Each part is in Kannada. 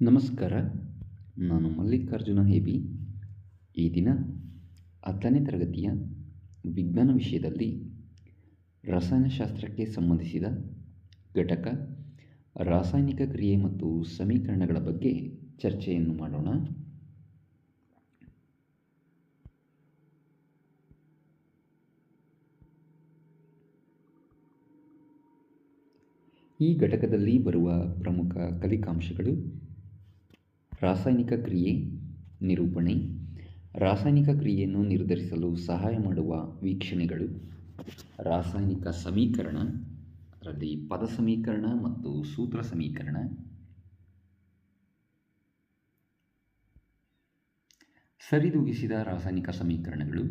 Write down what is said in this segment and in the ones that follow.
ನಮಸ್ಕಾರ, ನಾನು ಮಲ್ಲಿಕಾರ್ಜುನ ಹೇಬಿ. ಈ ದಿನ ಹತ್ತನೇ ತರಗತಿಯ ವಿಜ್ಞಾನ ವಿಷಯದಲ್ಲಿ ರಸಾಯನಶಾಸ್ತ್ರಕ್ಕೆ ಸಂಬಂಧಿಸಿದ ಘಟಕ, ರಾಸಾಯನಿಕ ಕ್ರಿಯೆ ಮತ್ತು ಸಮೀಕರಣಗಳ ಬಗ್ಗೆ ಚರ್ಚೆಯನ್ನು ಮಾಡೋಣ. ಈ ಘಟಕದಲ್ಲಿ ಬರುವ ಪ್ರಮುಖ ಕಲಿಕಾಂಶಗಳು ರಾಸಾಯನಿಕ ಕ್ರಿಯೆ ನಿರೂಪಣೆ, ರಾಸಾಯನಿಕ ಕ್ರಿಯೆಯನ್ನು ನಿರ್ಧರಿಸಲು ಸಹಾಯ ಮಾಡುವ ವೀಕ್ಷಣೆಗಳು, ರಾಸಾಯನಿಕ ಸಮೀಕರಣ ಅದರಲ್ಲಿ ಪದ ಸಮೀಕರಣ ಮತ್ತು ಸೂತ್ರ ಸಮೀಕರಣ. ಸರಿದೂಗಿಸಿದ ರಾಸಾಯನಿಕ ಸಮೀಕರಣಗಳು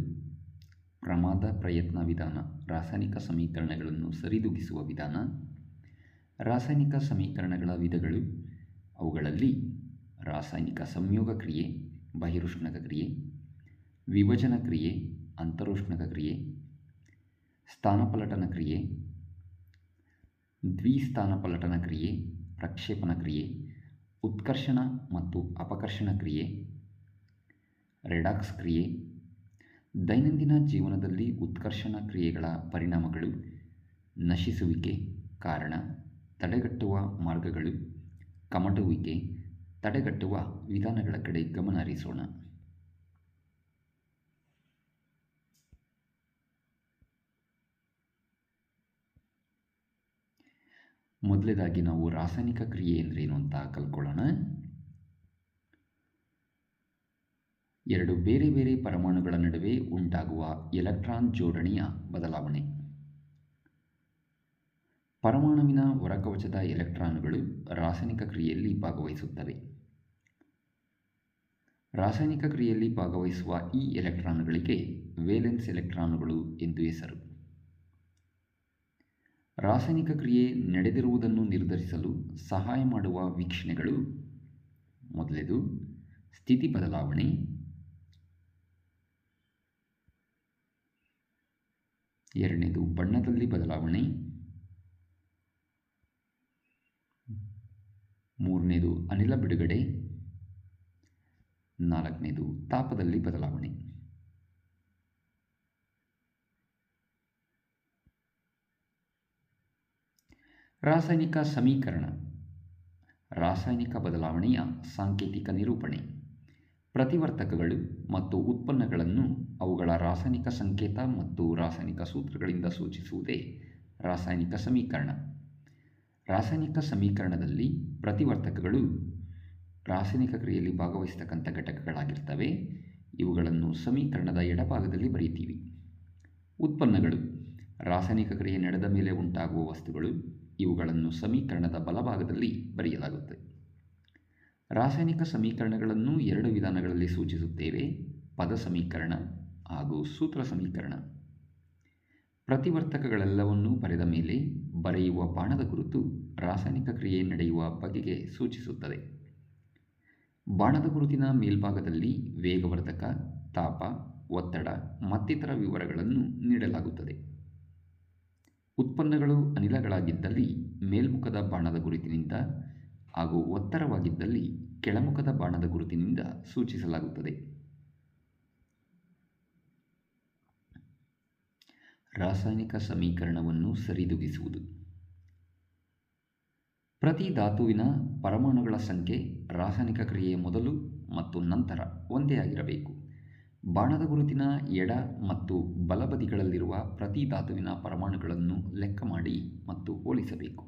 ಪ್ರಮಾದ ಪ್ರಯತ್ನ ವಿಧಾನ, ರಾಸಾಯನಿಕ ಸಮೀಕರಣಗಳನ್ನು ಸರಿದೂಗಿಸುವ ವಿಧಾನ, ರಾಸಾಯನಿಕ ಸಮೀಕರಣಗಳ ವಿಧಗಳು, ಅವುಗಳಲ್ಲಿ ರಾಸಾಯನಿಕ ಸಂಯೋಗ ಕ್ರಿಯೆ, ಬಹಿರುಷ್ಣಕ ಕ್ರಿಯೆ, ವಿಭಜನ ಕ್ರಿಯೆ, ಅಂತರೋಷ್ಣಕ ಕ್ರಿಯೆ, ಸ್ಥಾನಪಲಟನ ಕ್ರಿಯೆ, ದ್ವಿಸ್ಥಾನಪಲಟನ ಕ್ರಿಯೆ ಪ್ರಕ್ಷೇಪಣ ಕ್ರಿಯೆ, ಉತ್ಕರ್ಷಣ ಮತ್ತು ಅಪಕರ್ಷಣ ಕ್ರಿಯೆ, ರೆಡಾಕ್ಸ್ ಕ್ರಿಯೆ, ದೈನಂದಿನ ಜೀವನದಲ್ಲಿ ಉತ್ಕರ್ಷಣ ಕ್ರಿಯೆಗಳ ಪರಿಣಾಮಗಳು, ನಶಿಸುವಿಕೆ ಕಾರಣ, ತಡೆಗಟ್ಟುವ ಮಾರ್ಗಗಳು, ಕಮಟುವಿಕೆ ತಡೆಗಟ್ಟುವ ವಿಧಾನಗಳ ಕಡೆ ಗಮನ ಹರಿಸೋಣ. ಮೊದಲೇದಾಗಿ ನಾವು ರಾಸಾಯನಿಕ ಕ್ರಿಯೆ ಏನು ಅಂತ ಕಲ್ಕೊಳ್ಳೋಣ ಎರಡು ಬೇರೆ ಬೇರೆ ಪರಮಾಣುಗಳ ನಡುವೆ ಉಂಟಾಗುವ ಎಲೆಕ್ಟ್ರಾನ್ ಜೋಡಣೆಯ ಬದಲಾವಣೆ. ಪರಮಾಣುವಿನ ಹೊರಕವಚದ ಎಲೆಕ್ಟ್ರಾನುಗಳು ರಾಸಾಯನಿಕ ಕ್ರಿಯೆಯಲ್ಲಿ ಭಾಗವಹಿಸುತ್ತವೆ. ರಾಸಾಯನಿಕ ಕ್ರಿಯೆಯಲ್ಲಿ ಭಾಗವಹಿಸುವ ಈ ಎಲೆಕ್ಟ್ರಾನುಗಳಿಗೆ ವೇಲೆನ್ಸ್ ಎಲೆಕ್ಟ್ರಾನುಗಳು ಎಂದು ಹೆಸರು. ರಾಸಾಯನಿಕ ಕ್ರಿಯೆ ನಡೆದಿರುವುದನ್ನು ನಿರ್ಧರಿಸಲು ಸಹಾಯ ಮಾಡುವ ವೀಕ್ಷಣೆಗಳು. ಮೊದಲೇದು ಸ್ಥಿತಿ ಬದಲಾವಣೆ. ಎರಡನೇದು, ಬಣ್ಣದಲ್ಲಿ ಬದಲಾವಣೆ. ಮೂರನೇದು, ಅನಿಲ ಬಿಡುಗಡೆ. ನಾಲ್ಕನೇದು ತಾಪದಲ್ಲಿ ಬದಲಾವಣೆ. ರಾಸಾಯನಿಕ ಸಮೀಕರಣ. ರಾಸಾಯನಿಕ ಬದಲಾವಣೆಯ ಸಾಂಕೇತಿಕ ನಿರೂಪಣೆ. ಪ್ರತಿವರ್ತಕಗಳು ಮತ್ತು ಉತ್ಪನ್ನಗಳನ್ನು ಅವುಗಳ ರಾಸಾಯನಿಕ ಸಂಕೇತ ಮತ್ತು ರಾಸಾಯನಿಕ ಸೂತ್ರಗಳಿಂದ ಸೂಚಿಸುವುದೇ ರಾಸಾಯನಿಕ ಸಮೀಕರಣ. ರಾಸಾಯನಿಕ ಸಮೀಕರಣದಲ್ಲಿ ಪ್ರತಿವರ್ತಕಗಳು ರಾಸಾಯನಿಕ ಕ್ರಿಯೆಯಲ್ಲಿ ಭಾಗವಹಿಸತಕ್ಕಂಥ ಘಟಕಗಳಾಗಿರ್ತವೆ. ಇವುಗಳನ್ನು ಸಮೀಕರಣದ ಎಡಭಾಗದಲ್ಲಿ ಬರೀತೀವಿ ಉತ್ಪನ್ನಗಳು. ರಾಸಾಯನಿಕ ಕ್ರಿಯೆ ನಡೆದ ಮೇಲೆ ಉಂಟಾಗುವ ವಸ್ತುಗಳು. ಇವುಗಳನ್ನು ಸಮೀಕರಣದ ಬಲಭಾಗದಲ್ಲಿ ಬರೆಯಲಾಗುತ್ತದೆ ರಾಸಾಯನಿಕ ಸಮೀಕರಣಗಳನ್ನು ಎರಡು ವಿಧಾನಗಳಲ್ಲಿ ಸೂಚಿಸುತ್ತೇವೆ. ಪದ ಸಮೀಕರಣ ಹಾಗೂ ಸೂತ್ರ ಸಮೀಕರಣ. ಪ್ರತಿವರ್ತಕಗಳೆಲ್ಲವನ್ನೂ ಬರೆದ ಮೇಲೆ ಬರೆಯುವ ಬಾಣದ ಗುರುತು ರಾಸಾಯನಿಕ ಕ್ರಿಯೆ ನಡೆಯುವ ಬಗೆಗೆ ಸೂಚಿಸುತ್ತದೆ. ಬಾಣದ ಗುರುತಿನ ಮೇಲ್ಭಾಗದಲ್ಲಿ ವೇಗವರ್ಧಕ, ತಾಪ, ಒತ್ತಡ ಮತ್ತಿತರ ವಿವರಗಳನ್ನು ನೀಡಲಾಗುತ್ತದೆ. ಉತ್ಪನ್ನಗಳು ಅನಿಲಗಳಾಗಿದ್ದಲ್ಲಿ ಮೇಲ್ಮುಖದ ಬಾಣದ ಗುರುತಿನಿಂದ ಹಾಗೂ ಒತ್ತರವಾಗಿದ್ದಲ್ಲಿ ಕೆಳಮುಖದ ಬಾಣದ ಗುರುತಿನಿಂದ ಸೂಚಿಸಲಾಗುತ್ತದೆ. ರಾಸಾಯನಿಕ ಸಮೀಕರಣವನ್ನು ಸರಿದೂಗಿಸುವುದು. ಪ್ರತಿ ಧಾತುವಿನ ಪರಮಾಣುಗಳ ಸಂಖ್ಯೆ ರಾಸಾಯನಿಕ ಕ್ರಿಯೆಯ ಮೊದಲು ಮತ್ತು ನಂತರ ಒಂದೇ ಆಗಿರಬೇಕು. ಬಾಣದ ಗುರುತಿನ ಎಡ ಮತ್ತು ಬಲಬದಿಗಳಲ್ಲಿರುವ ಪ್ರತಿ ಧಾತುವಿನ ಪರಮಾಣುಗಳನ್ನು ಲೆಕ್ಕ ಮಾಡಿ ಮತ್ತು ಹೋಲಿಸಬೇಕು.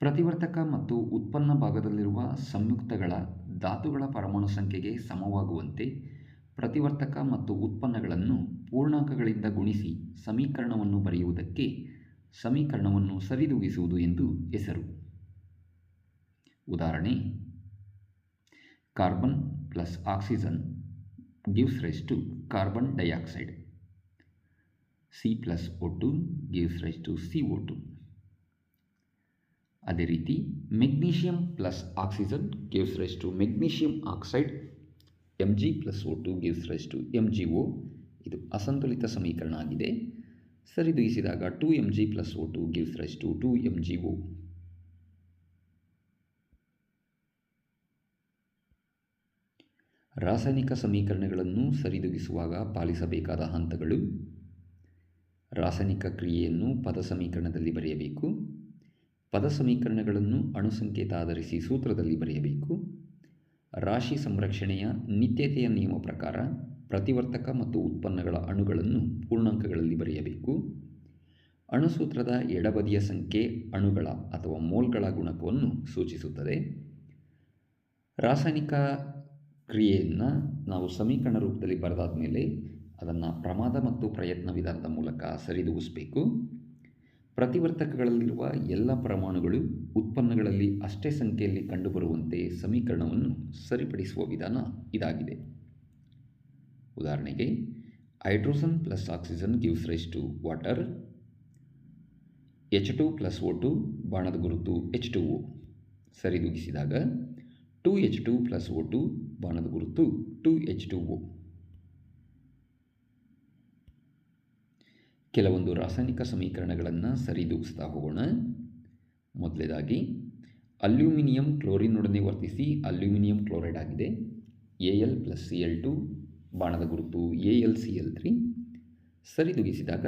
ಪ್ರತಿವರ್ತಕ ಮತ್ತು ಉತ್ಪನ್ನ ಭಾಗದಲ್ಲಿರುವ ಸಂಯುಕ್ತಗಳ ಧಾತುಗಳ ಪರಮಾಣು ಸಂಖ್ಯೆಗೆ ಸಮವಾಗುವಂತೆ ಪ್ರತಿವರ್ತಕ ಮತ್ತು ಉತ್ಪನ್ನಗಳನ್ನು ಪೂರ್ಣಾಂಕಗಳಿಂದ ಗುಣಿಸಿ ಸಮೀಕರಣವನ್ನು ಬರೆಯುವುದಕ್ಕೆ ಸಮೀಕರಣವನ್ನು ಸರಿದೂಗಿಸುವುದು ಎಂದು ಹೆಸರು. ಉದಾಹರಣೆ, carbon plus oxygen gives rise to carbon dioxide. C plus O two gives rise to C O two ಅದೇ ರೀತಿ, magnesium plus oxygen gives rise to magnesium oxide M G plus O two gives rise to M G O ಇದು ಅಸಂತುಲಿತ ಸಮೀಕರಣ ಆಗಿದೆ. ಸರಿದೂಗಿಸಿದಾಗ two M G plus O two gives rise to two M G O ರಾಸಾಯನಿಕ ಸಮೀಕರಣಗಳನ್ನು ಸರಿದೂಗಿಸುವಾಗ ಪಾಲಿಸಬೇಕಾದ ಹಂತಗಳು. ರಾಸಾಯನಿಕ ಕ್ರಿಯೆಯನ್ನು ಪದ ಸಮೀಕರಣದಲ್ಲಿ ಬರೆಯಬೇಕು. ಪದ ಸಮೀಕರಣಗಳನ್ನು ಅಣುಸಂಕೇತ ಆಧರಿಸಿ ಸೂತ್ರದಲ್ಲಿ ಬರೆಯಬೇಕು. ರಾಶಿ ಸಂರಕ್ಷಣೆಯ ನಿತ್ಯತೆಯ ನಿಯಮ ಪ್ರಕಾರ ಪ್ರತಿವರ್ತಕ ಮತ್ತು ಉತ್ಪನ್ನಗಳ ಅಣುಗಳನ್ನು ಪೂರ್ಣಾಂಕಗಳಲ್ಲಿ ಬರೆಯಬೇಕು. ಅಣುಸೂತ್ರದ ಎಡಬದಿಯ ಸಂಖ್ಯೆ ಅಣುಗಳ ಅಥವಾ ಮೋಲ್ಗಳ ಗುಣಕವನ್ನು ಸೂಚಿಸುತ್ತದೆ. ರಾಸಾಯನಿಕ ಕ್ರಿಯೆಯನ್ನು ನಾವು ಸಮೀಕರಣ ರೂಪದಲ್ಲಿ ಬರೆದಾದ ಮೇಲೆ ಅದನ್ನು ಪ್ರಮಾದ ಮತ್ತು ಪ್ರಯತ್ನ ವಿಧಾನದ ಮೂಲಕ ಸರಿದೂಗಿಸಬೇಕು. ಪ್ರತಿವರ್ತಕಗಳಲ್ಲಿರುವ ಎಲ್ಲ ಪರಮಾಣುಗಳು ಉತ್ಪನ್ನಗಳಲ್ಲಿ ಅಷ್ಟೇ ಸಂಖ್ಯೆಯಲ್ಲಿ ಕಂಡುಬರುವಂತೆ ಸಮೀಕರಣವನ್ನು ಸರಿಪಡಿಸುವ ವಿಧಾನ ಇದಾಗಿದೆ. ಉದಾಹರಣೆಗೆ, hydrogen plus oxygen gives rise to water, H two plus O two ಬಾಣದ ಗುರುತು H two O. ಸರಿದೂಗಿಸಿದಾಗ two H two plus O two ಬಾಣದ ಗುರುತು ಟು ಎಚ್ ಟು ಓ ಕೆಲವೊಂದು ರಾಸಾಯನಿಕ ಸಮೀಕರಣಗಳನ್ನು ಸರಿದೂಗಿಸ್ತಾ ಹೋಗೋಣ. ಮೊದಲೇದಾಗಿ, ಅಲ್ಯೂಮಿನಿಯಂ ಕ್ಲೋರಿನ್ ಕ್ಲೋರಿನ್ನೊಡನೆ ವರ್ತಿಸಿ ಅಲ್ಯೂಮಿನಿಯಂ ಕ್ಲೋರೈಡ್ ಆಗಿದೆ, A L plus C L two ಬಾಣದ ಗುರುತು A L C L three ಸರಿದೂಗಿಸಿದಾಗ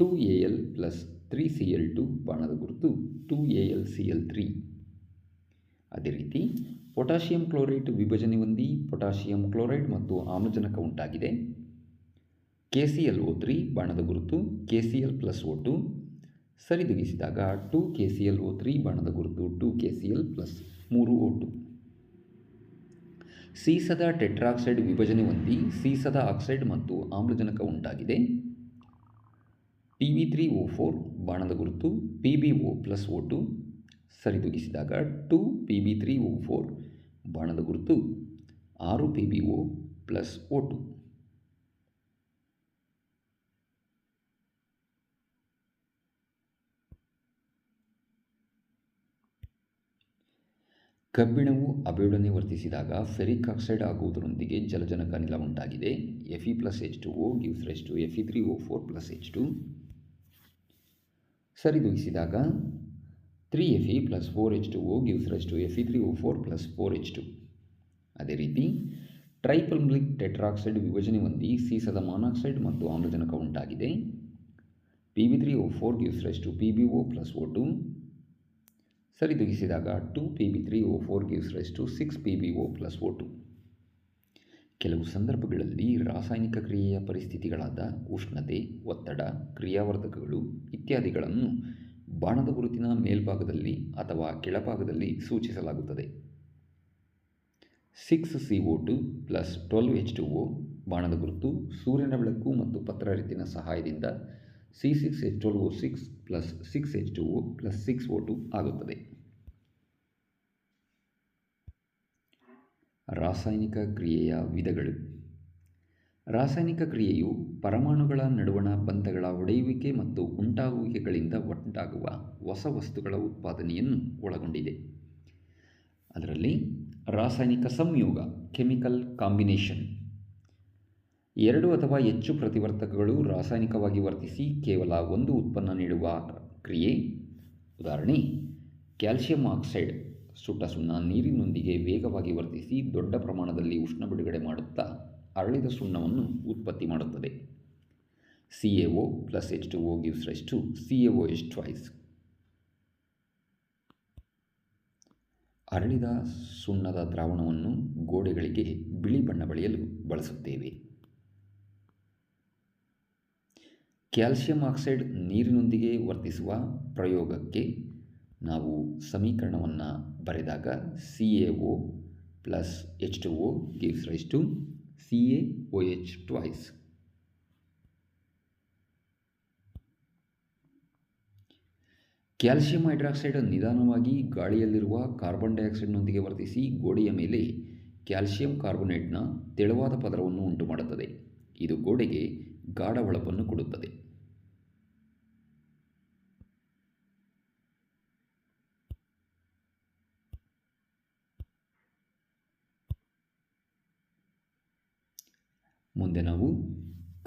two A L plus three C L two ಬಾಣದ ಗುರುತು two A L C L three. ಅದೇ ರೀತಿ ಪೊಟ್ಯಾಷಿಯಂ ಕ್ಲೋರೈಡ್ ವಿಭಜನೆ ಹೊಂದಿ ಪೊಟ್ಯಾಷಿಯಂ ಕ್ಲೋರೈಡ್ ಮತ್ತು ಆಮ್ಲಜನಕ ಉಂಟಾಗಿದೆ. K C L O three ಬಾಣದ ಗುರುತು K C L plus O two ಸರಿದೂಗಿಸಿದಾಗ two K C L O three ಬಾಣದ ಗುರುತು two K C L plus ಮೂರು ಓ ಟು. ಸೀಸದ ಟೆಟ್ರಾಕ್ಸೈಡ್ ವಿಭಜನೆ ಹೊಂದಿ ಸೀಸದ ಆಕ್ಸೈಡ್ ಮತ್ತು ಆಮ್ಲಜನಕ ಉಂಟಾಗಿದೆ. P V three O four, ಬಾಣದ ಗುರುತು, P B O plus O two, ಸರಿದೂಗಿಸಿದಾಗ two P B three O four, ಬಾಣದ ಗುರುತು, ಆರು P B O plus O two. ಕಬ್ಬಿಣವು ಅಬೆಯೊಡನೆ ವರ್ತಿಸಿದಾಗ ಫೆರಿಕ್ ಆಕ್ಸೈಡ್ ಆಗುವುದರೊಂದಿಗೆ ಜಲಜನಕ ಅನಿಲ ಉಂಟಾಗಿದೆ. F E plus H two O gives rise to F E three O four plus H two ಸರಿದೂಗಿಸಿದಾಗ three F E plus four H two O gives rise to F E three O four plus four H two ಅದೇ ರೀತಿ ಟ್ರೈಪಲ್ಮ್ಲಿಕ್ ಟೆಟ್ರಾಕ್ಸೈಡ್ ವಿಭಜನೆ ಹೊಂದಿ ಸೀಸದ ಮಾನಾಕ್ಸೈಡ್ ಮತ್ತು ಆಮ್ಲಜನಕ ಉಂಟಾಗಿದೆ. P V three O four gives rise to P B O plus O two ಸರಿದೂಗಿಸಿದಾಗ two P B three O four gives rise to six P B O plus O two ಕೆಲವು ಸಂದರ್ಭಗಳಲ್ಲಿ ರಾಸಾಯನಿಕ ಕ್ರಿಯೆಯ ಪರಿಸ್ಥಿತಿಗಳಾದ ಉಷ್ಣತೆ, ಒತ್ತಡ, ಕ್ರಿಯಾವರ್ಧಕಗಳು ಇತ್ಯಾದಿಗಳನ್ನು ಬಾಣದ ಗುರುತಿನ ಮೇಲ್ಭಾಗದಲ್ಲಿ ಅಥವಾ ಕೆಳಭಾಗದಲ್ಲಿ ಸೂಚಿಸಲಾಗುತ್ತದೆ. Six C O two plus twelve H two O ಬಾಣದ ಗುರುತು ಸೂರ್ಯನ ಬೆಳಕು ಮತ್ತು ಪತ್ರರಿತಿನ ಸಹಾಯದಿಂದ C six H twelve O six plus six H two O plus six O two ಆಗುತ್ತದೆ. ರಾಸಾಯನಿಕ ಕ್ರಿಯೆಯ ವಿಧಗಳು. ರಾಸಾಯನಿಕ ಕ್ರಿಯೆಯು ಪರಮಾಣುಗಳ ನಡುವಣ ಬಂಧಗಳ ಒಡೆಯುವಿಕೆ ಮತ್ತು ಉಂಟಾಗುವಿಕೆಗಳಿಂದ ಉಂಟಾಗುವ ಹೊಸ ವಸ್ತುಗಳ ಉತ್ಪಾದನೆಯನ್ನು ಒಳಗೊಂಡಿದೆ. ಅದರಲ್ಲಿ ರಾಸಾಯನಿಕ ಸಂಯೋಗ, ಕೆಮಿಕಲ್ ಕಾಂಬಿನೇಷನ್. ಎರಡು ಅಥವಾ ಹೆಚ್ಚು ಪ್ರತಿವರ್ತಕಗಳು ರಾಸಾಯನಿಕವಾಗಿ ವರ್ತಿಸಿ ಕೇವಲ ಒಂದು ಉತ್ಪನ್ನ ನೀಡುವ ಕ್ರಿಯೆ. ಉದಾಹರಣೆ ಕ್ಯಾಲ್ಸಿಯಂ ಆಕ್ಸೈಡ್ ಸುಟ್ಟ ಸುಣ್ಣ ನೀರಿನೊಂದಿಗೆ ವೇಗವಾಗಿ ವರ್ತಿಸಿ ದೊಡ್ಡ ಪ್ರಮಾಣದಲ್ಲಿ ಉಷ್ಣ ಬಿಡುಗಡೆ ಮಾಡುತ್ತಾ ಅರಳಿದ ಸುಣ್ಣವನ್ನು ಉತ್ಪತ್ತಿ ಮಾಡುತ್ತದೆ. C A O plus H two O gives rise to C A O S twice. ಅರಳಿದ ಸುಣ್ಣದ ದ್ರಾವಣವನ್ನು ಗೋಡೆಗಳಿಗೆ ಬಿಳಿ ಬಣ್ಣ ಬಳಿಯಲು ಬಳಸುತ್ತೇವೆ. ಕ್ಯಾಲ್ಸಿಯಂ ಆಕ್ಸೈಡ್ ನೀರಿನೊಂದಿಗೆ ವರ್ತಿಸುವ ಪ್ರಯೋಗಕ್ಕೆ ನಾವು ಸಮೀಕರಣವನ್ನು ಬರೆದಾಗ C A O plus H two O gives rise to C A O H twice calcium hydroxide ನಿಧಾನವಾಗಿ ಗಾಳಿಯಲ್ಲಿರುವ ಕಾರ್ಬನ್ ಡೈಆಕ್ಸೈಡ್ನೊಂದಿಗೆ ವರ್ತಿಸಿ ಗೋಡೆಯ ಮೇಲೆ ಕ್ಯಾಲ್ಸಿಯಂ ಕಾರ್ಬೊನೇಟ್ನ ತೆಳುವಾದ ಪದರವನ್ನು ಉಂಟುಮಾಡುತ್ತದೆ. ಇದು ಗೋಡೆಗೆ ಗಾಢ ಹೊಳಪನ್ನು ಕೊಡುತ್ತದೆ. ಮುಂದೆ ನಾವು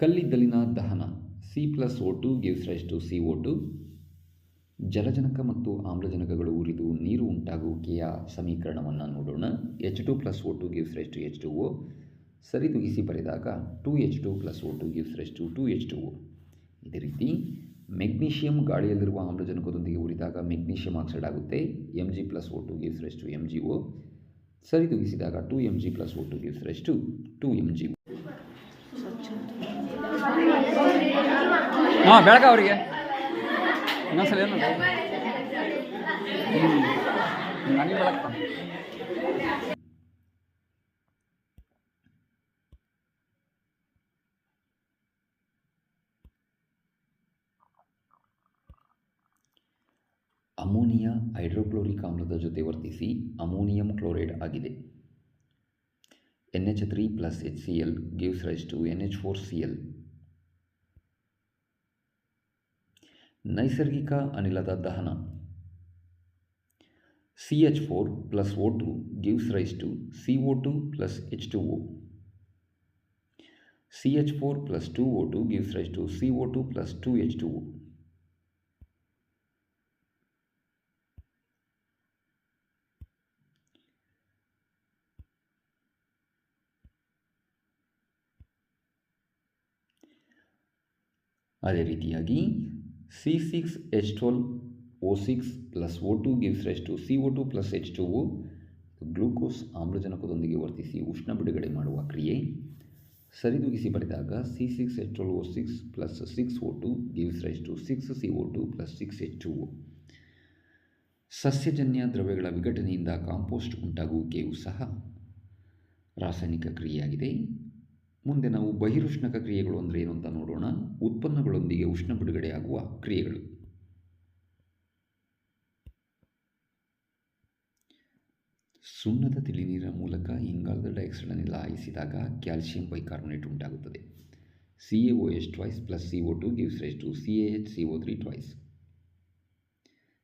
ಕಲ್ಲಿದ್ದಲಿನ ದಹನ C plus O two gives rise to C O two ಜಲಜನಕ ಮತ್ತು ಆಮ್ಲಜನಕಗಳು ಉರಿದು ನೀರು ಉಂಟಾಗುವಿಕೆಯ ಸಮೀಕರಣವನ್ನು ನೋಡೋಣ. H two plus O two gives rise to H two O ಸರಿದೂಗಿಸಿ ಬರೆದಾಗ two H two plus O two gives rise to two H two O ಇದೇ ರೀತಿ ಮೆಗ್ನೀಷಿಯಂ ಗಾಳಿಯಲ್ಲಿರುವ ಆಮ್ಲಜನಕದೊಂದಿಗೆ ಉರಿದಾಗ ಮೆಗ್ನೀಷಿಯಂ ಆಕ್ಸೈಡ್ ಆಗುತ್ತೆ. M G plus O two gives rise to M G O ಸರಿದೂಗಿಸಿದಾಗ two M G plus O two gives rise to two M G ಹಾಂ ಬೆಳಕ ಅವರಿಗೆ. ಇನ್ನೊಂದ್ಸಲ ಏನು ನನಗೆ ಬೆಳಗ್ತಾ ಅಮೋನಿಯಾ ಹೈಡ್ರೋಕ್ಲೋರಿಕ್ ಆಮ್ಲದ ಜೊತೆ ವರ್ತಿಸಿ ಅಮೋನಿಯಂ ಕ್ಲೋರೈಡ್ ಆಗಿದೆ. N H three plus H C L gives rise to N H four C L. ನೈಸರ್ಗಿಕ ಅನಿಲದ ದಹನ C H four plus O two gives rise to C O two plus H two O C H four plus two O two gives rise to C O two plus two H two O ಅದೇ ರೀತಿಯಾಗಿ C six H twelve O six plus O two gives rise to C O two plus H two O glucose ಆಮ್ಲಜನಕದೊಂದಿಗೆ ವರ್ತಿಸಿ ಉಷ್ಣ ಬಿಡುಗಡೆ ಮಾಡುವ ಕ್ರಿಯೆ. ಸರಿದೂಗಿಸಿ ಪಡೆದಾಗ C six H twelve O six plus six O two gives rise to six C O two plus six H two O ಸಸ್ಯಜನ್ಯ ದ್ರವ್ಯಗಳ ವಿಘಟನೆಯಿಂದ ಕಾಂಪೋಸ್ಟ್ ಉಂಟಾಗುವಿಕೆಯೂ ಸಹ ರಾಸಾಯನಿಕ ಕ್ರಿಯೆಯಾಗಿದೆ. ಮುಂದೆ ನಾವು ಬಹಿರುಷ್ಣಕ ಕ್ರಿಯೆಗಳು ಅಂದರೆ ಏನು ಅಂತ ನೋಡೋಣ. ಉತ್ಪನ್ನಗಳೊಂದಿಗೆ ಉಷ್ಣ ಬಿಡುಗಡೆಯಾಗುವ ಕ್ರಿಯೆಗಳು. ಸುಣ್ಣದ ತಿಳಿನೀರ ಮೂಲಕ ಇಂಗಾಲದ ಡೈಆಕ್ಸೈಡನ್ನು ಲಾಯಿಸಿದಾಗ ಕ್ಯಾಲ್ಸಿಯಂ ಬೈಕಾರ್ಬೊನೇಟ್ ಉಂಟಾಗುತ್ತದೆ. C A O H twice plus C O two gives rise to C A H C O three twice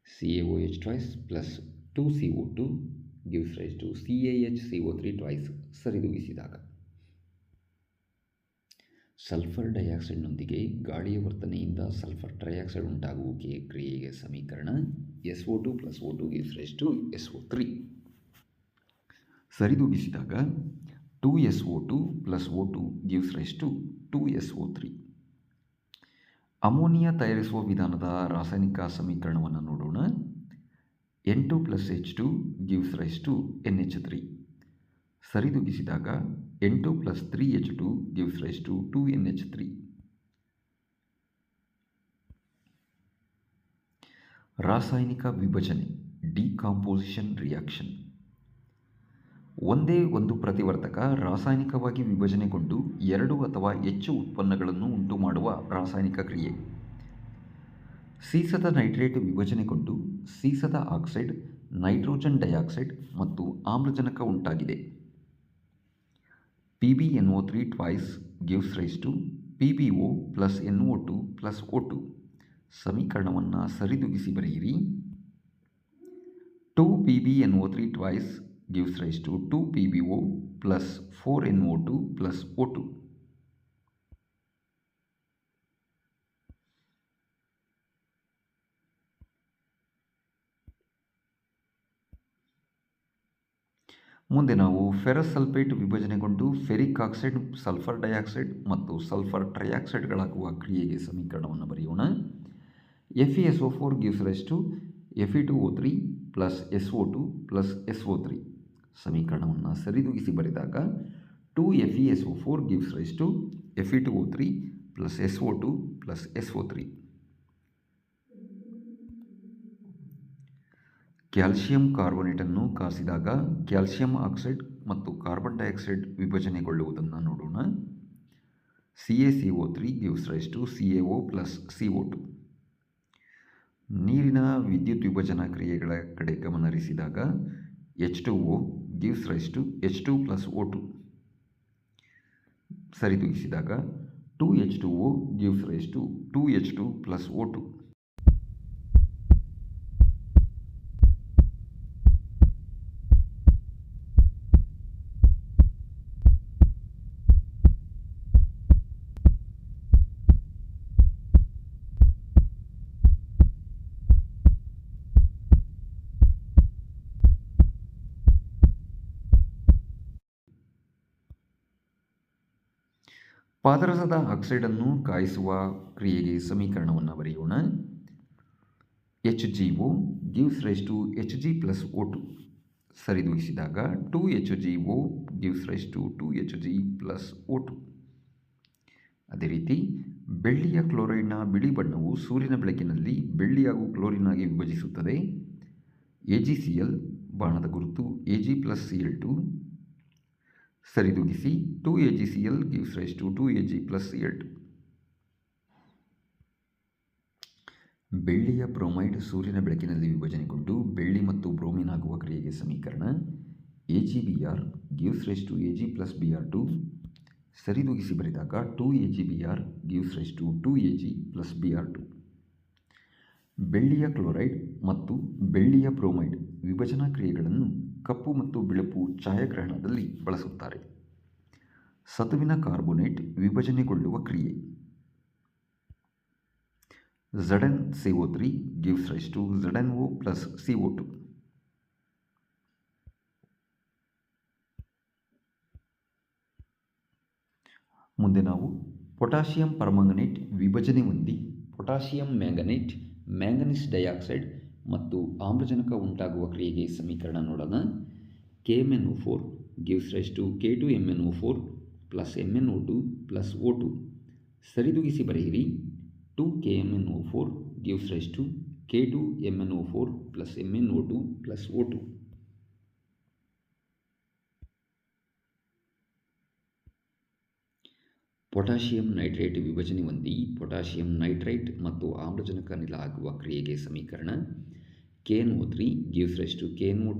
C A O H twice plus two C O two gives rise to C A H C O three twice ಸರಿದೂಗಿಸಿದಾಗ. Sulphur ಡೈಆಕ್ಸೈಡ್ನೊಂದಿಗೆ ಗಾಳಿಯ ವರ್ತನೆಯಿಂದ ಸಲ್ಫರ್ ಟ್ರೈಆಕ್ಸೈಡ್ ಉಂಟಾಗುವಿಕೆ ಕ್ರಿಯೆಗೆ ಸಮೀಕರಣ S O two plus O two gives rise to S O three. ಸರಿದೂಗಿಸಿದಾಗ two S O two plus O two gives rise to two S O three. Ammonia ತಯಾರಿಸುವ ವಿಧಾನದ ರಾಸಾಯನಿಕ ಸಮೀಕರಣವನ್ನು ನೋಡೋಣ. N two plus H two gives rise to N H three. ಸರಿದೂಗಿಸಿದಾಗ ಎಂಟು plus three H two gives rise to two N H three. ರಾಸಾಯನಿಕ ವಿಭಜನೆ, ಡಿಕಾಂಪೋಸಿಷನ್ ರಿಯಾಕ್ಷನ್. ಒಂದೇ ಒಂದು ಪ್ರತಿವರ್ತಕ ರಾಸಾಯನಿಕವಾಗಿ ವಿಭಜನೆಗೊಂಡು ಎರಡು ಅಥವಾ ಹೆಚ್ಚು ಉತ್ಪನ್ನಗಳನ್ನು ಉಂಟುಮಾಡುವ ರಾಸಾಯನಿಕ ಕ್ರಿಯೆ. ಸೀಸದ ನೈಟ್ರೇಟ್ ವಿಭಜನೆಗೊಂಡು ಸೀಸದ ಆಕ್ಸೈಡ್, ನೈಟ್ರೋಜನ್ ಡೈಆಕ್ಸೈಡ್ ಮತ್ತು ಆಮ್ಲಜನಕ ಉಂಟಾಗಿದೆ. P B N O three twice gives rise to P B O plus N O two plus O two ಸಮೀಕರಣವನ್ನು ಸರಿದೂಗಿಸಿ ಬರೆಯಿರಿ. Two P B N O three twice gives rise to two P B O plus four N O two plus O two ಮುಂದೆ ನಾವು ಫೆರಸ್ ಸಲ್ಫೇಟ್ ವಿಭಜನೆಗೊಂಡು ಫೆರಿಕ್ ಆಕ್ಸೈಡ್ ಸಲ್ಫರ್ ಡೈಆಕ್ಸೈಡ್ ಮತ್ತು ಸಲ್ಫರ್ ಟ್ರೈಆಕ್ಸೈಡ್ಗಳಾಗುವ ಕ್ರಿಯೆಗೆ ಸಮೀಕರಣವನ್ನು ಬರೆಯೋಣ. F E S O four gives rise to F E two O three plus S O two plus S O three ಸಮೀಕರಣವನ್ನು ಸರಿದೂಗಿಸಿ ಬರೆದಾಗ two F E S O four gives rise to F E two O three plus S O two plus S O three calcium ಕಾರ್ಬೋನೇಟನ್ನು ಕಾಸಿದಾಗ ಕ್ಯಾಲ್ಸಿಯಂ ಆಕ್ಸೈಡ್ ಮತ್ತು ಕಾರ್ಬನ್ ಡೈಆಕ್ಸೈಡ್ ವಿಭಜನೆಗೊಳ್ಳುವುದನ್ನು ನೋಡೋಣ. C A C O three gives rise to C A O plus C O two ನೀರಿನ ವಿದ್ಯುತ್ ವಿಭಜನಾ ಕ್ರಿಯೆಗಳ ಕಡೆ ಗಮನಹರಿಸಿದಾಗ H two O gives rise to H two plus O two ಸರಿದೂಗಿಸಿದಾಗ two H two O gives rise to two H two plus O two ಪಾದರಸದ ಆಕ್ಸೈಡನ್ನು ಕಾಯಿಸುವ ಕ್ರಿಯೆಗೆ ಸಮೀಕರಣವನ್ನು ಬರೆಯೋಣ. H G O gives rise to H G plus O two. ಸರಿದೂಗಿಸಿದಾಗ two H G O gives rise to two H G plus O two. ಅದೇ ರೀತಿ ಬೆಳ್ಳಿಯ ಕ್ಲೋರೈಡ್ನ ಬಿಳಿ ಬಣ್ಣವು ಸೂರ್ಯನ ಬೆಳಕಿನಲ್ಲಿ ಬೆಳ್ಳಿ ಹಾಗೂ ಕ್ಲೋರಿನ್ ಆಗಿ ವಿಭಜಿಸುತ್ತದೆ. ಎ ಜಿ ಸಿ ಎಲ್ ಬಾಣದ ಗುರುತು A G plus C L two. ಸರಿದೂಗಿಸಿ two A G C L gives rise to two A G plus two ಬೆಳ್ಳಿಯ ಬ್ರೋಮೈಡ್ ಸೂರ್ಯನ ಬೆಳಕಿನಲ್ಲಿ ವಿಭಜನೆಗೊಂಡು ಬೆಳ್ಳಿ ಮತ್ತು ಬ್ರೋಮಿನ್ ಆಗುವ ಕ್ರಿಯೆಗೆ ಸಮೀಕರಣ A G B R gives rise to A G plus B R two ಸರಿದೂಗಿಸಿ ಬರೆದಾಗ two A G B R gives rise to two A G plus B R two ಬೆಳ್ಳಿಯ ಕ್ಲೋರೈಡ್ ಮತ್ತು ಬೆಳ್ಳಿಯ ಬ್ರೋಮೈಡ್ ವಿಭಜನಾ ಕ್ರಿಯೆಗಳನ್ನು ಕಪ್ಪು ಮತ್ತು ಬಿಳುಪು ಛಾಯಾಗ್ರಹಣದಲ್ಲಿ ಬಳಸುತ್ತಾರೆ. ಸತುವಿನ ಕಾರ್ಬೋನೇಟ್ ವಿಭಜನೆಗೊಳ್ಳುವ ಕ್ರಿಯೆ. Z N C O three gives rise to Z N O plus C O two. ಮುಂದೆ ನಾವು ಪೊಟ್ಯಾಷಿಯಂ ಪರ್ಮಾಂಗನೇಟ್ ವಿಭಜನೆ ಹೊಂದಿ ಪೊಟ್ಯಾಷಿಯಂ ಮ್ಯಾಂಗನೇಟ್ ಮ್ಯಾಂಗನೀಸ್ ಡೈಆಕ್ಸೈಡ್ ಮತ್ತು ಆಮ್ಲಜನಕ ಉಂಟಾಗುವ ಕ್ರಿಯೆಗೆ ಸಮೀಕರಣ ನೋಡೋಣ. K M N O four gives rise to K two M N O four plus M N O two plus O two ಸರಿದೂಗಿಸಿ ಬರೆಯಿರಿ. Two K M N O four gives rise to K two M N O four plus M N O two plus O two potassium nitrate ವಿಭಜನೆ ಹೊಂದಿ ಪೊಟ್ಯಾಷಿಯಂ ನೈಟ್ರೈಟ್ ಮತ್ತು ಆಮ್ಲಜನಕ ಅನಿಲ ಆಗುವ ಕ್ರಿಯೆಗೆ ಸಮೀಕರಣ. K N O three gives rise to K N O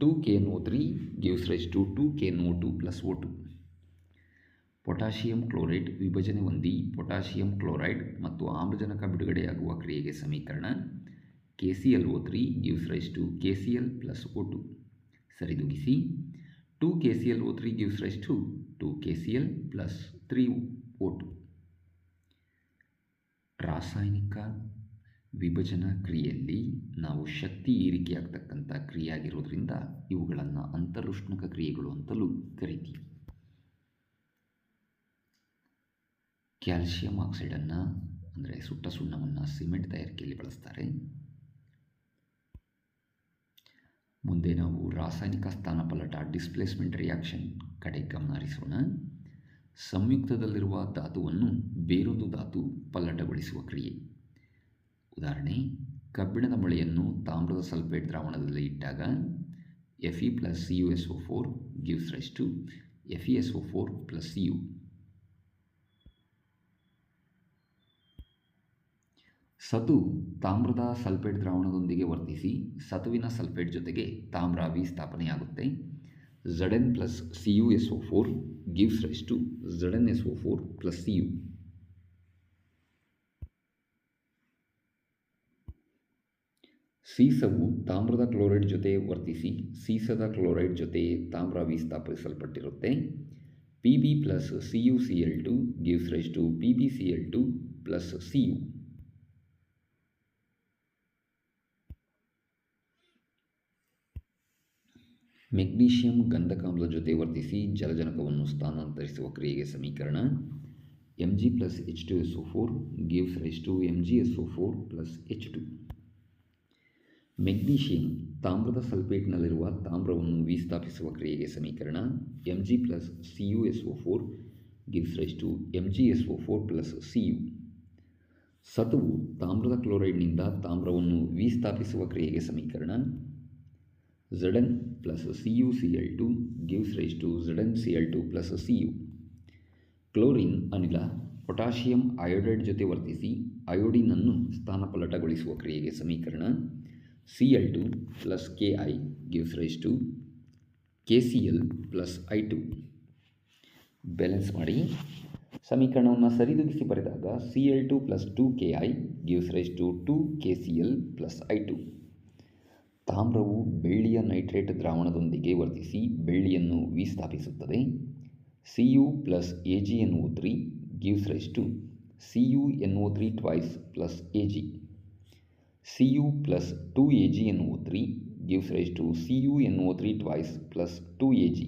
two K N O three gives rise to two K N O two plus O two potassium chloride ವಿಭಜನೆ ಹೊಂದಿ ಪೊಟ್ಯಾಷಿಯಂ ಕ್ಲೋರೈಡ್ ಮತ್ತು ಆಮ್ಲಜನಕ ಬಿಡುಗಡೆಯಾಗುವ ಕ್ರಿಯೆಗೆ ಸಮೀಕರಣ K C L O three gives rise to K C L plus O two ಸರಿದೂಗಿಸಿ two K C L O three gives rise to two K C L plus three O two ರಾಸಾಯನಿಕ ವಿಭಜನಾ ಕ್ರಿಯೆಯಲ್ಲಿ ನಾವು ಶಕ್ತಿ ಏರಿಕೆಯಾಗ್ತಕ್ಕಂಥ ಕ್ರಿಯೆ ಆಗಿರೋದ್ರಿಂದ ಇವುಗಳನ್ನು ಅಂತರುಷ್ಣಕ ಕ್ರಿಯೆಗಳು ಅಂತಲೂ ಕರಿತೀವಿ. ಕ್ಯಾಲ್ಶಿಯಂ ಆಕ್ಸೈಡನ್ನು, ಅಂದರೆ ಸುಟ್ಟ ಸುಣ್ಣವನ್ನು ಸಿಮೆಂಟ್ ತಯಾರಿಕೆಯಲ್ಲಿ ಬಳಸ್ತಾರೆ. ಮುಂದೆ ನಾವು ರಾಸಾಯನಿಕ ಸ್ಥಾನಪಲ್ಲಟ ಡಿಸ್ಪ್ಲೇಸ್ಮೆಂಟ್ ರಿಯಾಕ್ಷನ್ ಕಡೆ ಗಮನ ಹರಿಸೋಣ ಸಂಯುಕ್ತದಲ್ಲಿರುವ ಧಾತುವನ್ನು ಬೇರೊಂದು ಧಾತು ಪಲ್ಲಟಗೊಳಿಸುವ ಕ್ರಿಯೆ. ಉದಾಹರಣೆ, ಕಬ್ಬಿಣದ ಮೊಳೆಯನ್ನು ತಾಮ್ರದ ಸಲ್ಫೇಟ್ ದ್ರಾವಣದಲ್ಲಿ ಇಟ್ಟಾಗ F E plus C U S O four gives rise to F E S O four plus C U ಸತು ತಾಮ್ರದ ಸಲ್ಫೇಟ್ ದ್ರಾವಣದೊಂದಿಗೆ ವರ್ತಿಸಿ ಸತುವಿನ ಸಲ್ಫೇಟ್ ಜೊತೆಗೆ ತಾಮ್ರ Z N plus C U S O four gives rise to Z N S O four plus C U ಸೀಸವು ತಾಮ್ರದ ಕ್ಲೋರೈಡ್ ಜೊತೆ ವರ್ತಿಸಿ ಸೀಸದ ಕ್ಲೋರೈಡ್ ಜೊತೆ ತಾಮ್ರ ವಿಸ್ಥಾಪಿಸಲ್ಪಟ್ಟಿರುತ್ತೆ P B plus C U C L two gives rise to P B C L two plus C U magnesium ಗಂಧಕಾಮ್ಲ ಜೊತೆ ವರ್ತಿಸಿ ಜಲಜನಕವನ್ನು ಸ್ಥಾನಾಂತರಿಸುವ ಕ್ರಿಯೆಗೆ ಸಮೀಕರಣ. M G plus H two S O four gives rise to M G S O four plus H two magnesium ತಾಮ್ರದ ಸಲ್ಫೇಟ್ನಲ್ಲಿರುವ ತಾಮ್ರವನ್ನು ವಿಸ್ಥಾಪಿಸುವ ಕ್ರಿಯೆಗೆ ಸಮೀಕರಣ M G plus C U S O four gives rise to M G S O four plus C U ಸತುವು ತಾಮ್ರದ ಕ್ಲೋರೈಡ್ನಿಂದ ತಾಮ್ರವನ್ನು ವಿಸ್ಥಾಪಿಸುವ ಕ್ರಿಯೆಗೆ ಸಮೀಕರಣ Z N plus C U C L two gives rise to Z N C L two plus C U chlorine ಅನಿಲ ಪೊಟ್ಯಾಷಿಯಂ ಅಯೋಡೈಡ್ ಜೊತೆ ವರ್ತಿಸಿ ಅಯೋಡಿನನ್ನು ಸ್ಥಾನಪಲ್ಲಟಗೊಳಿಸುವ ಕ್ರಿಯೆಗೆ ಸಮೀಕರಣ C L two plus K I gives rise to K C L plus I two balance ಮಾಡಿ. ಸಮೀಕರಣವನ್ನು ಸರಿದೂಗಿಸಿ ಬರೆದಾಗ C L two plus two K I gives rise to two K C L plus I two ತಾಮ್ರವು ಬೆಳ್ಳಿಯ ನೈಟ್ರೇಟ್ ದ್ರಾವಣದೊಂದಿಗೆ ವರ್ತಿಸಿ ಬೆಳ್ಳಿಯನ್ನು ವಿಸ್ಥಾಪಿಸುತ್ತದೆ. C U plus A G N O three gives rise to C U N O three twice plus A G C U plus two A G N O three N O three twice plus two A G.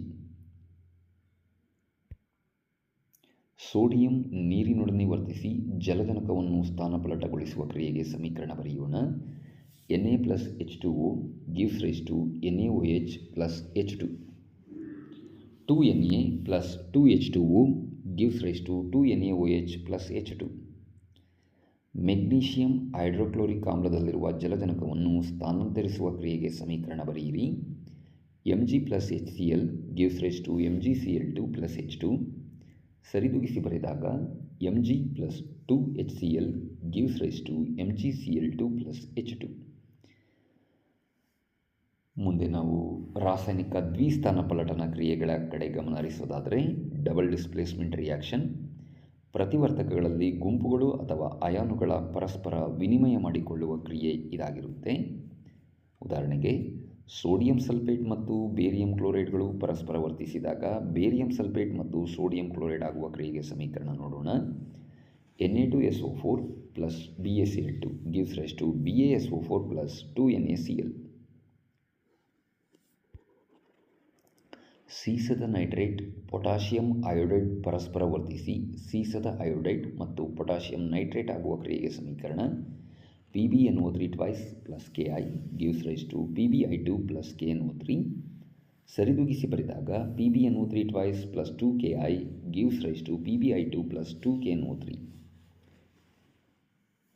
Sodium ನೀರಿನೊಡನೆ ವರ್ತಿಸಿ ಜಲಜನಕವನ್ನು ಸ್ಥಾನಪಲಟಗೊಳಿಸುವ ಕ್ರಿಯೆಗೆ ಸಮೀಕರಣ ಬರೆಯೋಣ. N A plus H two O gives rise to N A O H plus H two. Two N A plus two H two O gives rise to two N A O H plus H two. Magnesium hydrochloric ಆಮ್ಲದಲ್ಲಿರುವ ಜಲಜನಕವನ್ನು ಸ್ಥಾನಾಂತರಿಸುವ ಕ್ರಿಯೆಗೆ ಸಮೀಕರಣ ಬರೆಯಿರಿ. M G plus H C L gives rise to M G C L two plus H two ಸರಿದೂಗಿಸಿ ಬರೆದಾಗ M G plus two H C L gives rise to M G C L two plus H two ಮುಂದೆ ನಾವು ರಾಸಾಯನಿಕ ದ್ವಿಸ್ಥಾನ ಪಲಟನ ಕ್ರಿಯೆಗಳ ಕಡೆ ಗಮನ ಹರಿಸೋದಾದರೆ ಡಬಲ್ ಡಿಸ್ಪ್ಲೇಸ್ಮೆಂಟ್ ರಿಯಾಕ್ಷನ್ ಪ್ರತಿವರ್ತಕಗಳಲ್ಲಿ ಗುಂಪುಗಳು ಅಥವಾ ಅಯಾನುಗಳ ಪರಸ್ಪರ ವಿನಿಮಯ ಮಾಡಿಕೊಳ್ಳುವ ಕ್ರಿಯೆ ಇದಾಗಿರುತ್ತೆ. ಉದಾಹರಣೆಗೆ, ಸೋಡಿಯಂ ಸಲ್ಫೇಟ್ ಮತ್ತು ಬೇರಿಯಂ ಕ್ಲೋರೈಡ್ಗಳು ಪರಸ್ಪರ ವರ್ತಿಸಿದಾಗ ಬೇರಿಯಂ ಸಲ್ಫೇಟ್ ಮತ್ತು ಸೋಡಿಯಂ ಕ್ಲೋರೈಡ್ ಆಗುವ ಕ್ರಿಯೆಗೆ ಸಮೀಕರಣ ನೋಡೋಣ. N A two S O four plus B S L two gives rise to B A S O four plus two N A C L ಸೀಸದ nitrate, potassium iodide ಪರಸ್ಪರ ವರ್ತಿಸಿ ಸೀಸದ ಅಯೋಡೈಡ್ ಮತ್ತು ಪೊಟ್ಯಾಷಿಯಂ ನೈಟ್ರೇಟ್ ಆಗುವ ಕ್ರಿಯೆಗೆ ಸಮೀಕರಣ P B N O three twice plus K I gives rise to P B I two plus K N O three ಸರಿದೂಗಿಸಿ ಬರೆದಾಗ P B N O three twice plus two K I gives rise to P B I two plus two K N O three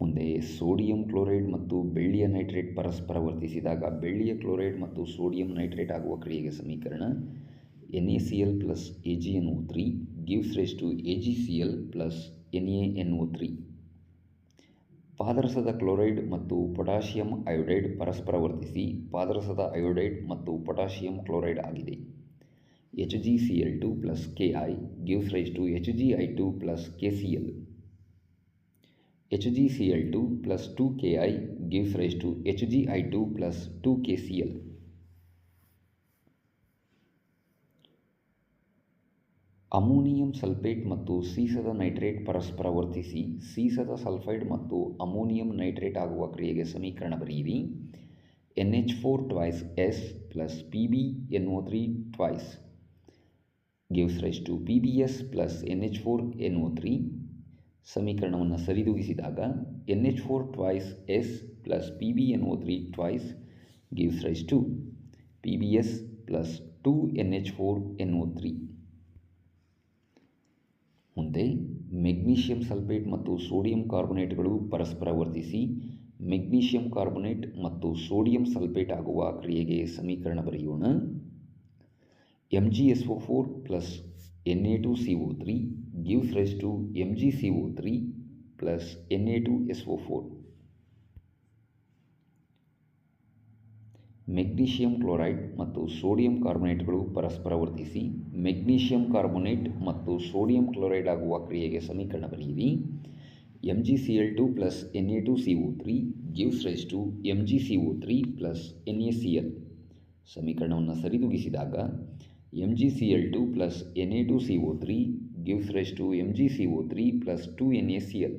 ಮುಂದೆ ಸೋಡಿಯಂ ಕ್ಲೋರೈಡ್ ಮತ್ತು ಬೆಳ್ಳಿಯ ನೈಟ್ರೇಟ್ ಪರಸ್ಪರ ವರ್ತಿಸಿದಾಗ ಬೆಳ್ಳಿಯ ಕ್ಲೋರೈಡ್ ಮತ್ತು ಸೋಡಿಯಂ ನೈಟ್ರೇಟ್ ಆಗುವ ಕ್ರಿಯೆಗೆ ಸಮೀಕರಣ G C L plus N A N O three ಪಾದರಸದ chloride ಮತ್ತು ಪೊಟ್ಯಾಷಿಯಂ ಅಯೋಡೈಡ್ ಪರಸ್ಪರ ವರ್ತಿಸಿ ಪಾದರಸದ ಅಯೋಡೈಡ್ ಮತ್ತು ಪೊಟ್ಯಾಷಿಯಂ ಕ್ಲೋರೈಡ್ ಆಗಿದೆ. H G C L two plus K I gives rise to H G I two plus K C L H G C L two plus two K I gives rise to H G I two plus two K C L ammonium sulphate ಮತ್ತು ಸೀಸದ ನೈಟ್ರೇಟ್ ಪರಸ್ಪರ ವರ್ತಿಸಿ ಸೀಸದ ಸಲ್ಫೈಡ್ ಮತ್ತು ಅಮೋನಿಯಂ ನೈಟ್ರೇಟ್ ಆಗುವ ಕ್ರಿಯೆಗೆ ಸಮೀಕರಣ ಬರೆಯಿರಿ. N H four twice S plus P B N O three twice. Gives rise to P B S plus N H four N O three. ಸಮೀಕರಣವನ್ನು ಸರಿದೂಗಿಸಿದಾಗ N H four twice S plus P B N O three twice. Gives rise to P B S plus two N H four N O three. ಮುಂದೆ ಮೆಗ್ನೀಷಿಯಂ ಸಲ್ಫೇಟ್ ಮತ್ತು ಸೋಡಿಯಂ ಕಾರ್ಬೊನೇಟ್ಗಳು ಪರಸ್ಪರ ವರ್ತಿಸಿ ಮೆಗ್ನೀಷಿಯಂ ಕಾರ್ಬೊನೇಟ್ ಮತ್ತು ಸೋಡಿಯಂ ಸಲ್ಫೇಟ್ ಆಗುವ ಕ್ರಿಯೆಗೆ ಸಮೀಕರಣ ಬರೆಯೋಣ. M G S O four plus N A two C O three gives rise to M G C O three plus N A two S O four magnesium chloride ಮತ್ತು ಸೋಡಿಯಂ ಕಾರ್ಬೊನೇಟ್ಗಳು ಪರಸ್ಪರ ವರ್ತಿಸಿ ಮೆಗ್ನೀಷಿಯಂ ಕಾರ್ಬೊನೇಟ್ ಮತ್ತು ಸೋಡಿಯಂ ಕ್ಲೋರೈಡ್ ಆಗುವ ಕ್ರಿಯೆಗೆ ಸಮೀಕರಣ ಬರೆಯಿರಿ. M G C L two plus N A two C O three, gives rise to M G C O three plus N A C L. ಸಮೀಕರಣವನ್ನು ಸರಿದೂಗಿಸಿದಾಗ M G C L two plus N A two C O three, gives rise to M G C O three plus two N A C L.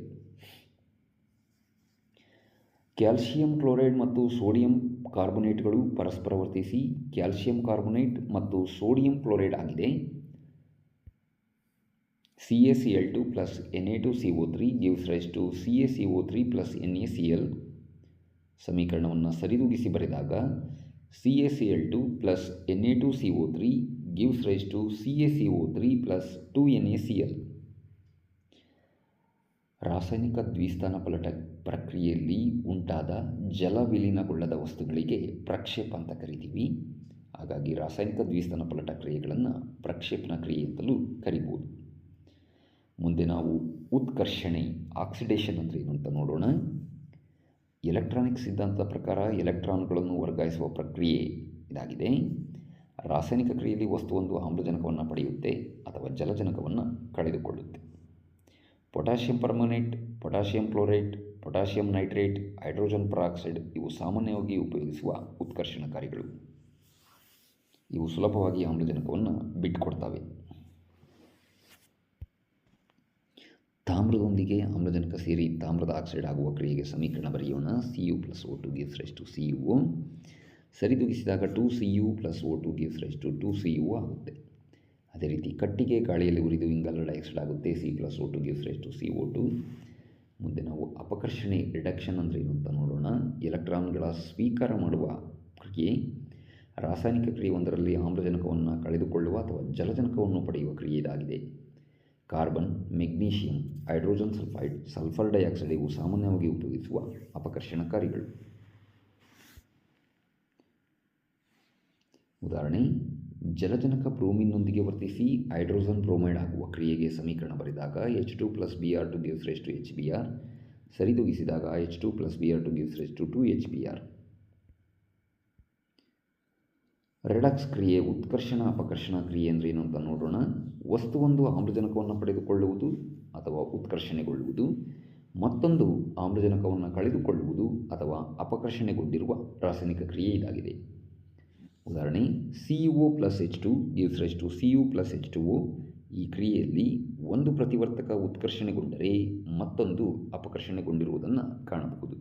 Calcium chloride ಮತ್ತು ಸೋಡಿಯಂ ಕಾರ್ಬೊನೇಟ್ಗಳು ಪರಸ್ಪರ ವರ್ತಿಸಿ ಕ್ಯಾಲ್ಸಿಯಂ ಕಾರ್ಬೊನೇಟ್ ಮತ್ತು ಸೋಡಿಯಂ ಕ್ಲೋರೈಡ್ ಆಗಿದೆ. C A C L two plus N A two C O three gives rise to C A C O three plus N A C L ಸಮೀಕರಣವನ್ನು ಸರಿದೂಗಿಸಿ ಬರೆದಾಗ C A C L two plus N A two C O three gives rise to C A C O three plus two N A C L ರಾಸಾಯನಿಕ ದ್ವಿಸ್ಥಾನ ಪಲಟ ಪ್ರಕ್ರಿಯೆಯಲ್ಲಿ ಉಂಟಾದ ಜಲ ವಿಲೀನಗೊಳ್ಳದ ವಸ್ತುಗಳಿಗೆ ಪ್ರಕ್ಷೇಪ ಅಂತ ಕರಿತೀವಿ. ಹಾಗಾಗಿ ರಾಸಾಯನಿಕ ದ್ವಿಸ್ಥಾನ ಪಲಟ ಕ್ರಿಯೆಗಳನ್ನು ಪ್ರಕ್ಷೇಪಣ ಕ್ರಿಯೆ ಅಂತಲೂ ಕರಿಬೋದು. ಮುಂದೆ ನಾವು ಉತ್ಕರ್ಷಣೆ, ಆಕ್ಸಿಡೇಷನ್ ಅಂದರೆ ಏನು ಅಂತ ನೋಡೋಣ. ಎಲೆಕ್ಟ್ರಾನಿಕ್ ಸಿದ್ಧಾಂತದ ಪ್ರಕಾರ ಎಲೆಕ್ಟ್ರಾನ್ಗಳನ್ನು ವರ್ಗಾಯಿಸುವ ಪ್ರಕ್ರಿಯೆ ಇದಾಗಿದೆ. ರಾಸಾಯನಿಕ ಕ್ರಿಯೆಯಲ್ಲಿ ವಸ್ತುವೊಂದು ಆಮ್ಲಜನಕವನ್ನು ಪಡೆಯುತ್ತೆ ಅಥವಾ ಜಲಜನಕವನ್ನು ಕಳೆದುಕೊಳ್ಳುತ್ತೆ. Potassium permanganate, potassium chlorite potassium nitrate, hydrogen peroxide ಇವು ಸಾಮಾನ್ಯವಾಗಿ ಉಪಯೋಗಿಸುವ ಉತ್ಕರ್ಷಣಕಾರಿಗಳು. ಇವು ಸುಲಭವಾಗಿ ಆಮ್ಲಜನಕವನ್ನು ಬಿಟ್ಟುಕೊಡ್ತವೆ. ತಾಮ್ರದೊಂದಿಗೆ ಆಮ್ಲಜನಕ ಸೇರಿ ತಾಮ್ರದ ಆಕ್ಸೈಡ್ ಆಗುವ ಕ್ರಿಯೆಗೆ ಸಮೀಕರಣ ಬರೆಯೋಣ. C U plus O two gives rise to C U ಸರಿದೂಗಿಸಿದಾಗ two C U plus O two gives rise to two C U ಆಗುತ್ತೆ. ಅದೇ ರೀತಿ ಕಟ್ಟಿಗೆ ಗಾಳಿಯಲ್ಲಿ ಉರಿದು ಇಂಗಾಲ ಡೈಆಕ್ಸೈಡ್ ಆಗುತ್ತೆ C plus O two gives rise to C O two ಮುಂದೆ ನಾವು ಅಪಕರ್ಷಣೆ ರಿಡಕ್ಷನ್ ಅಂದರೆ ಏನು ಅಂತ ನೋಡೋಣ. ಎಲೆಕ್ಟ್ರಾನ್ಗಳ ಸ್ವೀಕಾರ ಮಾಡುವ ಕ್ರಿಯೆ ರಾಸಾಯನಿಕ ಕ್ರಿಯೆ ಒಂದರಲ್ಲಿ ಆಮ್ಲಜನಕವನ್ನು ಕಳೆದುಕೊಳ್ಳುವ ಅಥವಾ ಜಲಜನಕವನ್ನು ಪಡೆಯುವ ಕ್ರಿಯೆ ಇದಾಗಿದೆ. Carbon, magnesium, hydrogen sulphide, sulphur dioxide ಇವು ಸಾಮಾನ್ಯವಾಗಿ ಉಪಯೋಗಿಸುವ ಅಪಕರ್ಷಣಕಾರಿಗಳು. ಉದಾಹರಣೆ ಜಲಜನಕ ಬ್ರೋಮಿನ್ನೊಂದಿಗೆ ವರ್ತಿಸಿ ಹೈಡ್ರೋಜನ್ ಬ್ರೋಮೈಡ್ ಆಗುವ ಕ್ರಿಯೆಗೆ ಸಮೀಕರಣ ಬರೆದಾಗ H two plus B R two gives rise to H B R ಸರಿದೂಗಿಸಿದಾಗ H two plus B R two gives rise to two H B R redox ಕ್ರಿಯೆ ಉತ್ಕರ್ಷಣ ಅಪಕರ್ಷಣ ಕ್ರಿಯೆ ಅಂದರೆ ಏನು ಅಂತ ನೋಡೋಣ. ವಸ್ತುವೊಂದು ಆಮ್ಲಜನಕವನ್ನು ಪಡೆದುಕೊಳ್ಳುವುದು ಅಥವಾ ಉತ್ಕರ್ಷಣೆಗೊಳ್ಳುವುದು. ಮತ್ತೊಂದು ಆಮ್ಲಜನಕವನ್ನು ಕಳೆದುಕೊಳ್ಳುವುದು ಅಥವಾ ಅಪಕರ್ಷಣೆಗೊಂಡಿರುವ ರಾಸಾಯನಿಕ ಕ್ರಿಯೆ ಇದಾಗಿದೆ. ಉದಾಹರಣೆ C O plus H two gives rise to C U plus H two O ಈ ಕ್ರಿಯೆಯಲ್ಲಿ ಒಂದು ಪ್ರತಿವರ್ತಕ ಉತ್ಕರ್ಷಣೆಗೊಂಡರೆ ಮತ್ತೊಂದು ಅಪಕರ್ಷಣೆಗೊಂಡಿರುವುದನ್ನು ಕಾಣಬಹುದು.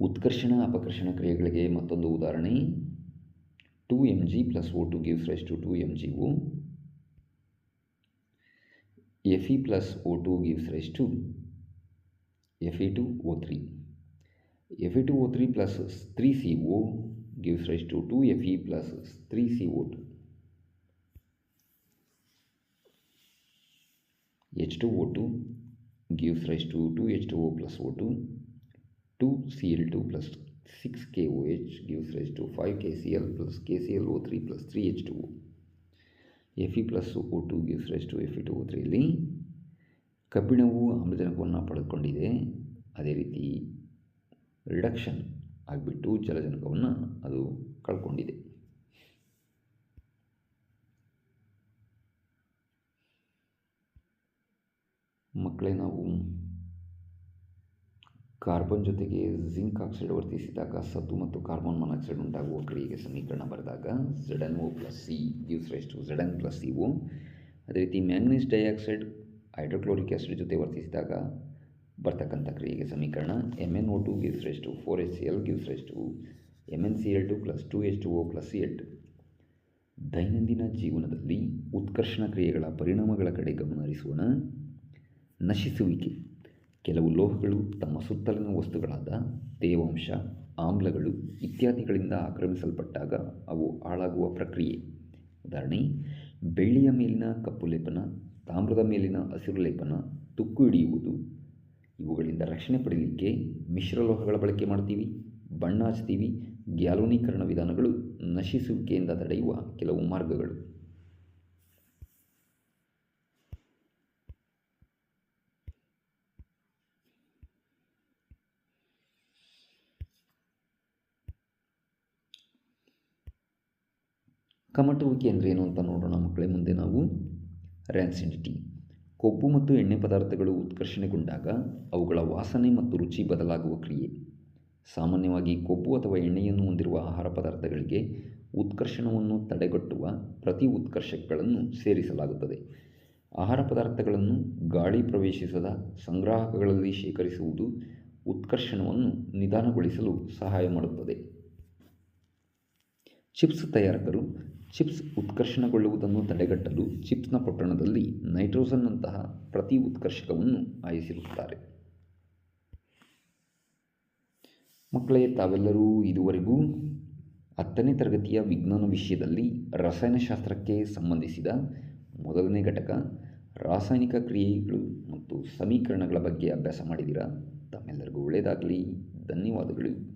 ಉತ್ಕರ್ಷಣ, ಅಪಕರ್ಷಣ ಕ್ರಿಯೆಗಳಿಗೆ ಮತ್ತೊಂದು ಉದಾಹರಣೆ two M G plus O two gives rise to two M G O F E plus O two gives rise to F E two O three F E two O three plus three C O gives rise to two F E plus three C O two H two O two gives rise to two H two O plus O two 2Cl2 plus 6KOH gives rise to 5KCl plus KClO3 plus 3H2O. Fe plus O2 gives rise to Fe2O3 ಇಲ್ಲಿ ಕಬ್ಬಿಣವು ಆಮ್ಲಜನಕವನ್ನು ಪಡೆದುಕೊಂಡಿದೆ. ಅದೇ ರೀತಿ ರಿಡಕ್ಷನ್ ಆಗಿಬಿಟ್ಟು ಜಲಜನಕವನ್ನು ಅದು ಕಳ್ಕೊಂಡಿದೆ. ಮಕ್ಕಳೇ, ನಾವು ಕಾರ್ಬನ್ ಜೊತೆಗೆ ಜಿಂಕ್ ಆಕ್ಸೈಡ್ ವರ್ತಿಸಿದಾಗ ಸತು ಮತ್ತು ಕಾರ್ಬನ್ ಮೊನಾಕ್ಸೈಡ್ ಉಂಟಾಗುವ ಕ್ರಿಯೆಗೆ ಸಮೀಕರಣ ಬರೆದಾಗ Z N O plus C gives rise to plus C O ಅದೇ ರೀತಿ ಮ್ಯಾಂಗ್ನೀಸ್ ಡೈಆಕ್ಸೈಡ್, ಹೈಡ್ರೋಕ್ಲೋರಿಕ್ ಆಸಿಡ್ ಜೊತೆ ವರ್ತಿಸಿದಾಗ ಬರ್ತಕ್ಕಂಥ ಕ್ರಿಯೆಗೆ ಸಮೀಕರಣ. M N O two gives rise to four H C L gives rise to M N C L two plus two H two O plus C ಎಟ್. ದೈನಂದಿನ ಜೀವನದಲ್ಲಿ ಉತ್ಕರ್ಷಣ ಕ್ರಿಯೆಗಳ ಪರಿಣಾಮಗಳ ಕಡೆ ಗಮನ ಹರಿಸೋಣ. ನಶಿಸುವಿಕೆ. ಕೆಲವು ಲೋಹಗಳು ತಮ್ಮ ಸುತ್ತಲಿನ ವಸ್ತುಗಳಾದ ತೇವಾಂಶ, ಆಮ್ಲಗಳು ಇತ್ಯಾದಿಗಳಿಂದ ಆಕ್ರಮಿಸಲ್ಪಟ್ಟಾಗ ಅವು ಹಾಳಾಗುವ ಪ್ರಕ್ರಿಯೆ. ಉದಾಹರಣೆ, ಬೆಳ್ಳಿಯ ಮೇಲಿನ ಕಪ್ಪು ಲೇಪನ, ತಾಮ್ರದ ಮೇಲಿನ ಹಸಿರು ಲೇಪನ, ತುಕ್ಕು ಹಿಡಿಯುವುದು. ಇವುಗಳಿಂದ ರಕ್ಷಣೆ ಪಡೆಯಲಿಕ್ಕೆ ಮಿಶ್ರಲೋಹಗಳ ಬಳಕೆ ಮಾಡ್ತೀವಿ, ಬಣ್ಣ ಹಚ್ತೀವಿ, ಗ್ಯಾಲೋನೀಕರಣ ವಿಧಾನಗಳು ನಶಿಸುವಿಕೆಯಿಂದ ತಡೆಯುವ ಕೆಲವು ಮಾರ್ಗಗಳು. ಕಮಟುವಿಕೆ ಅಂದರೆ ಏನು ಅಂತ ನೋಡೋಣ ಮಕ್ಕಳೇ, ಮುಂದೆ ನಾವು ರ್ಯಾನ್ಸಿಡಿಟಿ ಕೊಬ್ಬು ಮತ್ತು ಎಣ್ಣೆ ಪದಾರ್ಥಗಳು ಉತ್ಕರ್ಷಣೆಗೊಂಡಾಗ ಅವುಗಳ ವಾಸನೆ ಮತ್ತು ರುಚಿ ಬದಲಾಗುವ ಕ್ರಿಯೆ. ಸಾಮಾನ್ಯವಾಗಿ ಕೊಬ್ಬು ಅಥವಾ ಎಣ್ಣೆಯನ್ನು ಹೊಂದಿರುವ ಆಹಾರ ಪದಾರ್ಥಗಳಿಗೆ ಉತ್ಕರ್ಷಣವನ್ನು ತಡೆಗಟ್ಟುವ ಪ್ರತಿ ಉತ್ಕರ್ಷಕಗಳನ್ನು ಸೇರಿಸಲಾಗುತ್ತದೆ. ಆಹಾರ ಪದಾರ್ಥಗಳನ್ನು ಗಾಳಿ ಪ್ರವೇಶಿಸದ ಸಂಗ್ರಾಹಕಗಳಲ್ಲಿ ಶೇಖರಿಸುವುದು ಉತ್ಕರ್ಷಣವನ್ನು ನಿಧಾನಗೊಳಿಸಲು ಸಹಾಯ ಮಾಡುತ್ತದೆ. ಚಿಪ್ಸ್ ತಯಾರಕರು ಚಿಪ್ಸ್ ಉತ್ಕರ್ಷಣಗೊಳ್ಳುವುದನ್ನು ತಡೆಗಟ್ಟಲು ಚಿಪ್ಸ್ನ ಪೊಟ್ಟಣದಲ್ಲಿ ನೈಟ್ರೋಜನ್ನಂತಹ ಪ್ರತಿ ಉತ್ಕರ್ಷಕವನ್ನು ಆಯಿಸಿರುತ್ತಾರೆ ಮಕ್ಕಳೇ, ತಾವೆಲ್ಲರೂ ಇದುವರೆಗೂ ಹತ್ತನೇ ತರಗತಿಯ ವಿಜ್ಞಾನ ವಿಷಯದಲ್ಲಿ ರಸಾಯನಶಾಸ್ತ್ರಕ್ಕೆ ಸಂಬಂಧಿಸಿದ ಮೊದಲನೇ ಘಟಕ, ರಾಸಾಯನಿಕ ಕ್ರಿಯೆಗಳು ಮತ್ತು ಸಮೀಕರಣಗಳ ಬಗ್ಗೆ ಅಭ್ಯಾಸ ಮಾಡಿದ್ದೀರಾ? ತಮ್ಮೆಲ್ಲರಿಗೂ ಒಳ್ಳೆಯದಾಗಲಿ. ಧನ್ಯವಾದಗಳು.